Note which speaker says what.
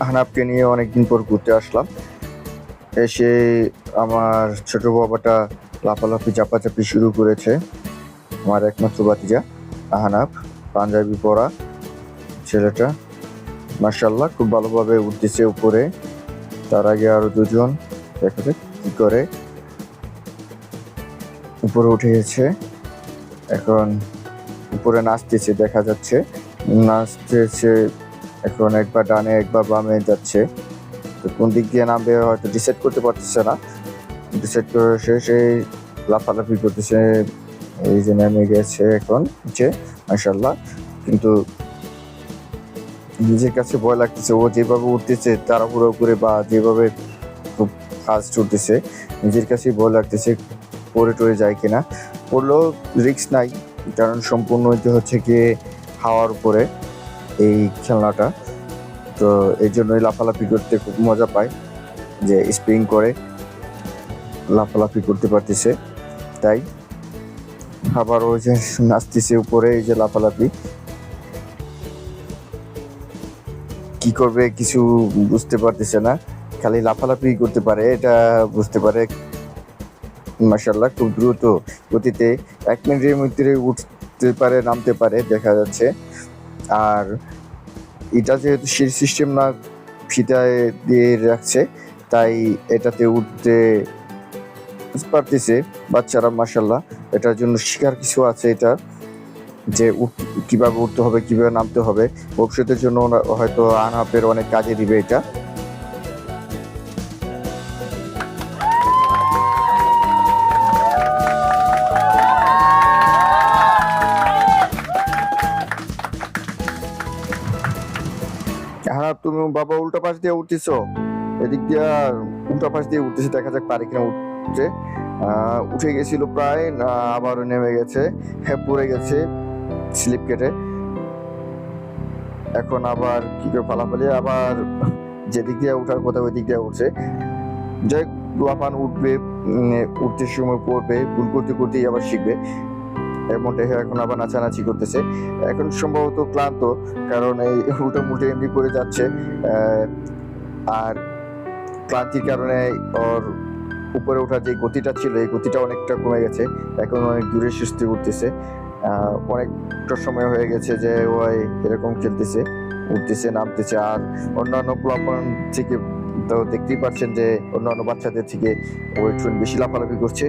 Speaker 1: হানাপকে নিয়ে অনেকদিন পর ঘুরতে আসলাম। এসে আমার ছোট বাবাটা লাফালাফি, চাপাচাপি শুরু করেছে। আমার একমাত্র বাতিজা আহানাপ পাঞ্জাবি পরা ছেলেটা। মার্শাল্লাহ খুব ভালোভাবে উঠতেছে উপরে। তার আগে আরও দুজন। দেখা কি করে। উপরে উঠে গেছে। এখন উপরে নাচতেছে, দেখা যাচ্ছে। নাচতেছে এখন একবার ডানে, একবার বামে যাচ্ছে। তো কোন দিক দিয়ে নামবে হয়তো ডিসাইড করতে পারতেছে না। ডিসাইড করে শেষে লাফালাফি করতেছে। এই যে নেমে গেছে এখন যে মাসাল্লাহ কিন্তু নিজের কাছে ভয় লাগতেছে। ও যেভাবে উঠতেছে তারা তাড়াহুড়ো করে বা যেভাবে খুব ফাস্ট উঠতেছে, নিজের কাছেই ভয় লাগতেছে পড়ে টরে যায় কিনা। পড়লেও রিস্ক নাই, কারণ সম্পূর্ণ হচ্ছে গিয়ে হাওয়ার উপরে। এই খেলনাটা। তো এই জন্যই লাফালাফি করতে খুব মজা পায় যে স্প্রিং করে লাফালাফি করতে পারতেছে। তাই আবার ওই যে নাচতেছে উপরে এই যে লাফালাফি। কি করবে কিছু বুঝতে পারতেছে না, খালি লাফালাফি করতে পারে, এটা বুঝতে পারে। মাসাল্লাহ খুব দ্রুত গতিতে এক মিনিটের মধ্যে উঠতে পারে, নামতে পারে, দেখা যাচ্ছে। আর এটা যেহেতু সিস্টেম না ফিতায় দিয়ে রাখছে, তাই এটাতে উঠতে পারতেছে বাচ্চারা মাসাল্লাহ এটার জন্য শিকার কিছু আছে এটা, যে কীভাবে উঠতে হবে, কীভাবে নামতে হবে। ভবিষ্যতের জন্য হয়তো আনহাপের অনেক কাজে দিবে এটা। হ্যাঁ তুমি বাবা উল্টা পাশ দিয়ে উঠতেছ। এদিক দিয়ে উল্টা পাশ দিয়ে উঠতেছে, দেখা যাক পারে কিনা উঠছে। উঠে গেছিল প্রায়, না, আবারও নেমে গেছে। হ্যাঁ পড়ে গেছে স্লিপ কেটে। এখন আবার কি করে পালাপালি আবার যেদিক দিয়ে উঠার কথা ওই দিক দিয়ে উঠছে। যাই লাফান উঠবে উঠতে সময় পড়বে, ভুল করতে করতেই আবার শিখবে। এমনটা এখন আবার নাচানাচি করতেছে। এখন সম্ভবত ক্লান্ত, কারণ এই উল্টো মুল্টে এমনি করে যাচ্ছে আর ক্লান্তির কারণে ওর উপরে ওঠার যে গতিটা ছিল, এই গতিটা অনেকটা কমে গেছে। এখন অনেক দূরে সুস্থে উঠতেছে। অনেকটা সময় হয়ে গেছে যে ওই এরকম খেলতেছে, উঠতেছে, নামতেছে। আর অন্যান্য প্লাবন থেকে তো দেখতেই পাচ্ছেন যে অন্যান্য বাচ্চাদের থেকে ও একটু বেশি লাফালাফি করছে।